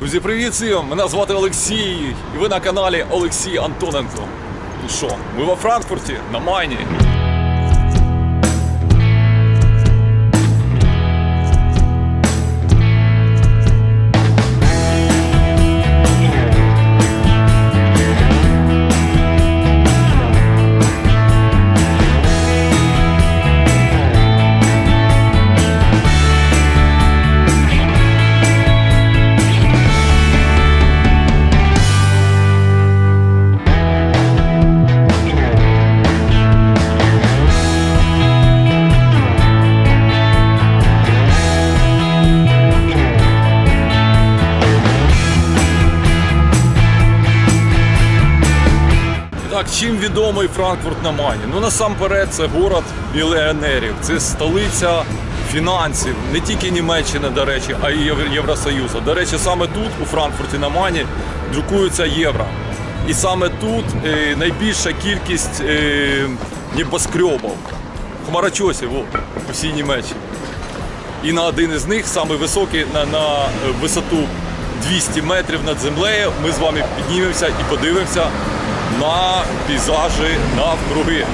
Друзі, привіт всім! Мене звати Олексій, і ви на каналі Олексій Антоненко. І що, ми во Франкфурті на Майні. Чим відомий Франкфурт на Майні? Ну насамперед, це город мільйонерів, це столиця фінансів, не тільки Німеччини, до речі, а й Євросоюзу. До речі, саме тут, у Франкфурті на Майні, друкуються євро. І саме тут е, найбільша кількість е, небоскребів, хмарочосів у всій Німеччині. І на один із них, самий високий, на, на е, висоту 200 метрів над землею, ми з вами піднімемося і подивимося на пейзажі навкруги.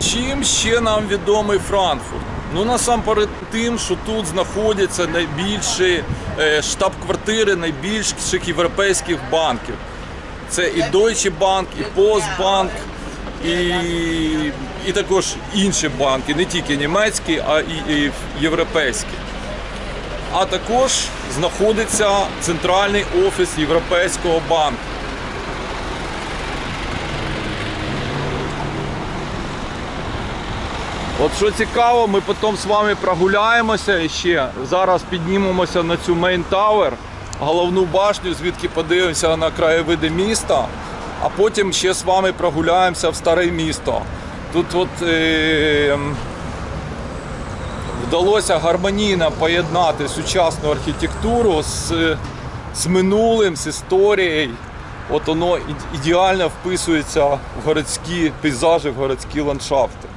Чим ще нам відомий Франкфурт? Ну насамперед тим, що тут знаходяться найбільші е, штаб-квартири найбільших європейських банків. Це і Deutsche Bank, і Postbank, і, і також інші банки, не тільки німецькі, а і європейські. А також знаходиться центральний офіс Європейського банку. От що цікаво, ми потім з вами прогуляємося ще. Зараз піднімемося на цю Main Tower, головну башню, звідки подивимося на краєвиди міста, а потім ще з вами прогуляємося в старе місто. Тут от е, вдалося гармонійно поєднати сучасну архітектуру з, з минулим, з історією. От воно ідеально вписується в городські пейзажі, в городські ландшафти.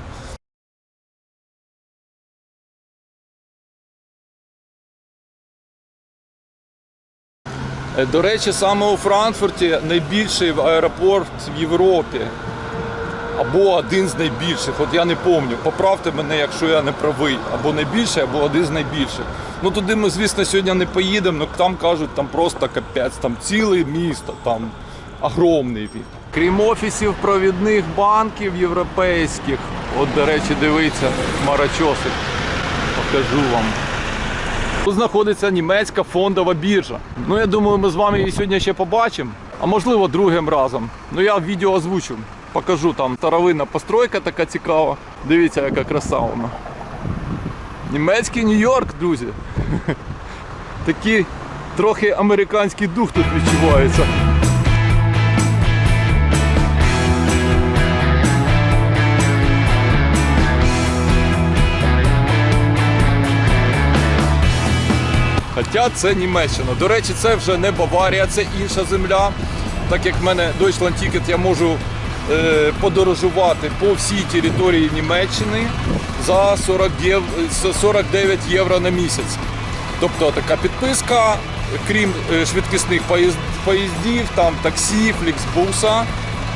Е, До речі, саме у Франкфурті найбільший аеропорт в Європі. Або один з найбільших, от я не пам'ятаю. Поправте мене, якщо я не правий. Або найбільший, або один з найбільших. Ну туди ми, звісно, сьогодні не поїдемо, але там кажуть, там просто капець, там ціле місто, там огромний. Крім офісів провідних банків європейських, от, до речі, дивіться, марачосик, покажу вам. Тут знаходиться німецька фондова біржа. Ну я думаю, ми з вами її сьогодні ще побачимо, а можливо другим разом. Ну я відео озвучу. Покажу там старовинна постройка така цікава. Дивіться, яка краса вона. Німецький Нью-Йорк, друзі. Такий трохи американський дух тут відчувається. Хоча це Німеччина. До речі, це вже не Баварія, це інша земля. Так як в мене Deutschland Ticket, я можу подорожувати по всій території Німеччини за 40 єв... за 49 євро на місяць. Тобто така підписка, крім е, швидкісних поїздів, там таксі, фліксбуса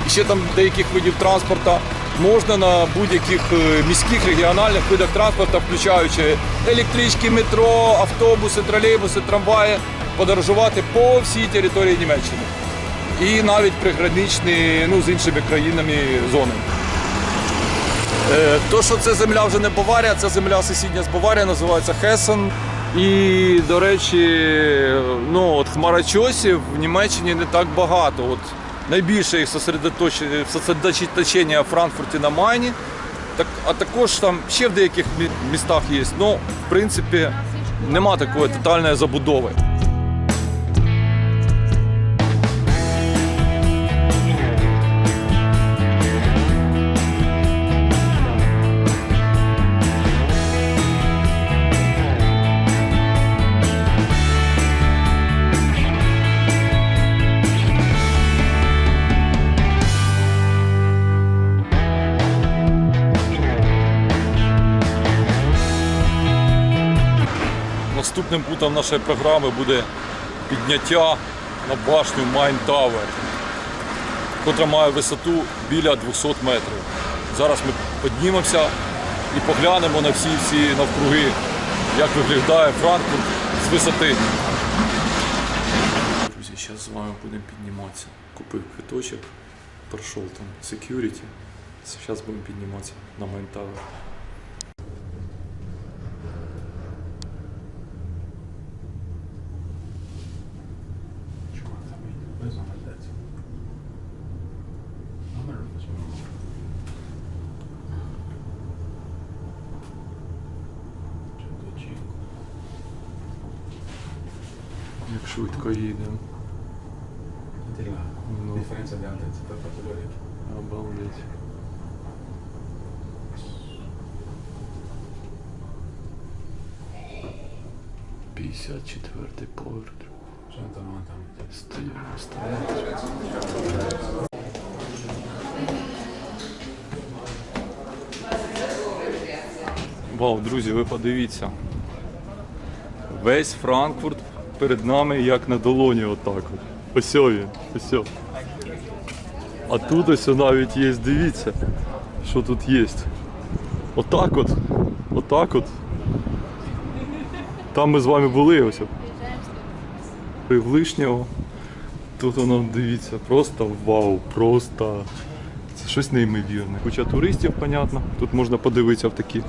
і ще там деяких видів транспорту. Можна на будь-яких е, міських регіональних видах транспорту, включаючи електрички, метро, автобуси, тролейбуси, трамваї, подорожувати по всій території Німеччини. І навіть приграничні ну, з іншими країнами зони. Е, То, що це земля вже не Баварія, це земля сусідня з Баварія, називається Хесен. І, до речі, ну, от хмарочосів в Німеччині не так багато. От найбільше їх сосредоточ- сосредоточення в Франкфурті на Майні. Так, а також там ще в деяких містах є. Ну, в принципі, нема такої тотальної забудови. Наступним пунктом нашої програми буде підняття на башню Майн Tower, котра має висоту біля 200 метрів. Зараз ми піднімемося і поглянемо на всі всі навкруги, як виглядає Франкфурт з висоти. Друзі, зараз з вами будемо підніматися. Купив квиточок, пройшов там security. Зараз будемо підніматися на Майн Tower. Vedi la No. differenza di altezza tra fattori. Обалдеть. П'ятдесят четвертий поверх. 190 metri. 190 Вау, друзі, ви подивіться. Весь Франкфурт перед нами як на долоні отак. От. Ось він, ось. А тут ось навіть є, дивіться, що тут є. Отак от. Отак от. Там ми з вами були ось. В лишнього. Тут воно дивіться, просто вау, просто це щось неймовірне. Куча туристів, понятно. Тут можна подивитися в такі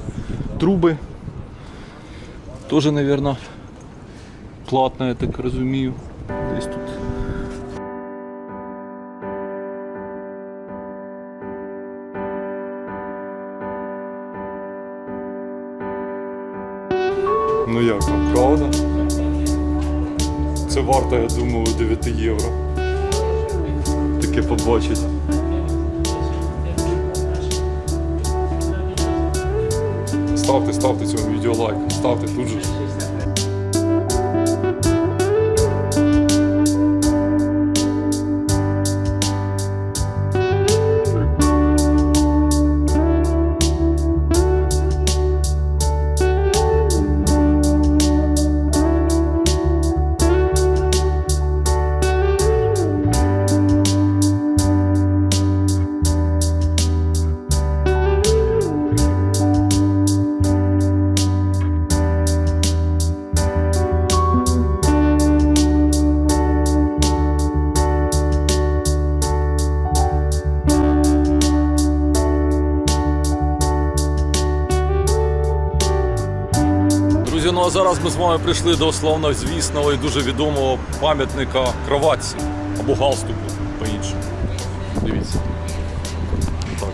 труби. Теж, мабуть, платно, я так розумію. Ну як вам, правда? Це варто, я думаю, 9 євро. Таке побачить. Ставте, ставте цьому відео лайк, ставте тут же. Ну а зараз ми з вами прийшли до славнозвісного і дуже відомого пам'ятника кроватці або галстуку по-іншому. Дивіться. Так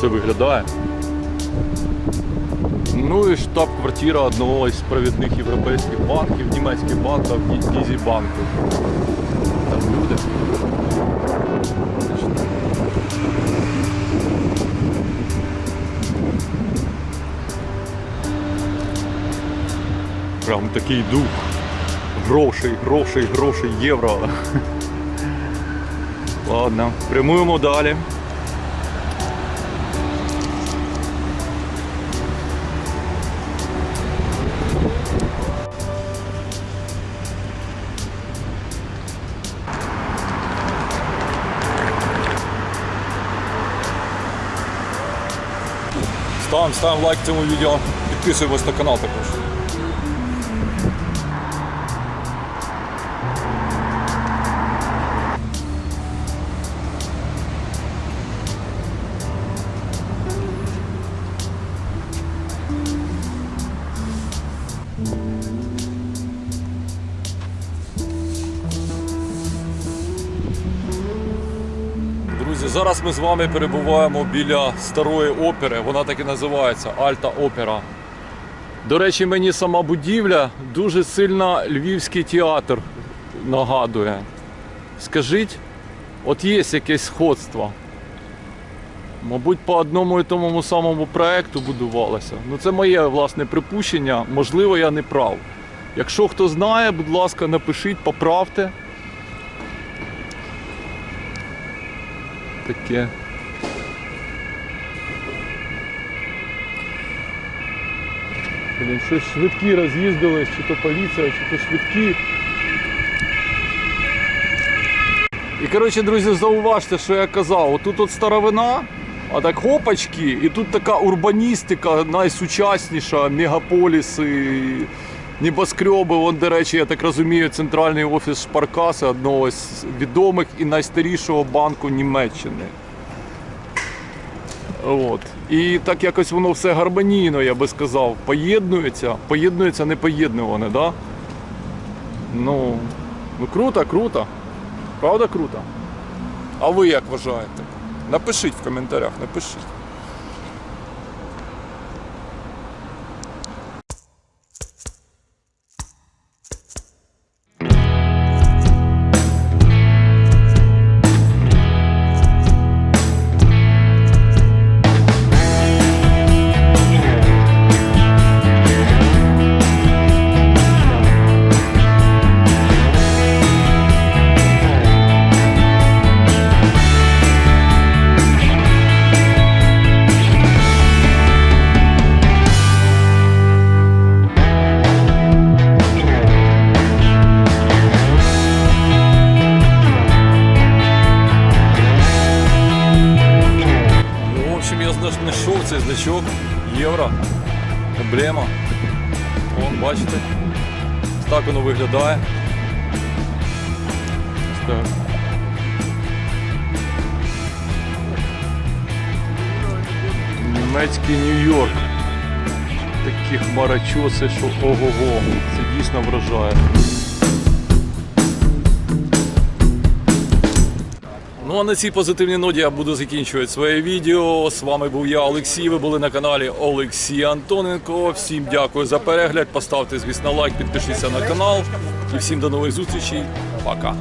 це виглядає. Ну і штаб-квартира одного із провідних європейських банків, німецьких банків, Дізі банку. Там люди. Прям такий дух. Грошей, грошей, грошей, євро. Ладно, прямуємо далі. Ставимо, ставимо лайк цьому відео, підписуємось на канал також. Зараз ми з вами перебуваємо біля старої опери. Вона так і називається Альта Опера. До речі, мені сама будівля дуже сильно львівський театр нагадує. Скажіть, от є якесь сходство. Мабуть, по одному і тому самому проекту будувалося. Ну, це моє власне припущення. Можливо, я не прав. Якщо хто знає, будь ласка, напишіть, поправте. Таке. Блін, щось швидкі роз'їздились, чи то поліція, чи то швидкі. І коротше, друзі, зауважте, що я казав, отут от старовина, а так хопачки, і тут така урбаністика найсучасніша, мегаполіси, небоскреби. Вон, до речі, я так розумію, центральний офіс Шпаркаси, одного з відомих і найстарішого банку Німеччини. От. І так якось воно все гармонійно, я би сказав, поєднується, поєднується непоєднуване, да? Ну, ну круто, круто. Правда круто? А ви як вважаєте? Напишіть в коментарях, напишіть. Вон, бачите? Так воно виглядає. Так. Німецький Нью-Йорк. Такі хмарочоси, що ого-го. Це дійсно вражає. Ну а на цій позитивній ноті я буду закінчувати своє відео. З вами був я, Олексій. Ви були на каналі Олексій Антоненко. Всім дякую за перегляд. Поставте, звісно, лайк, підпишіться на канал. І всім до нових зустрічей. Пока.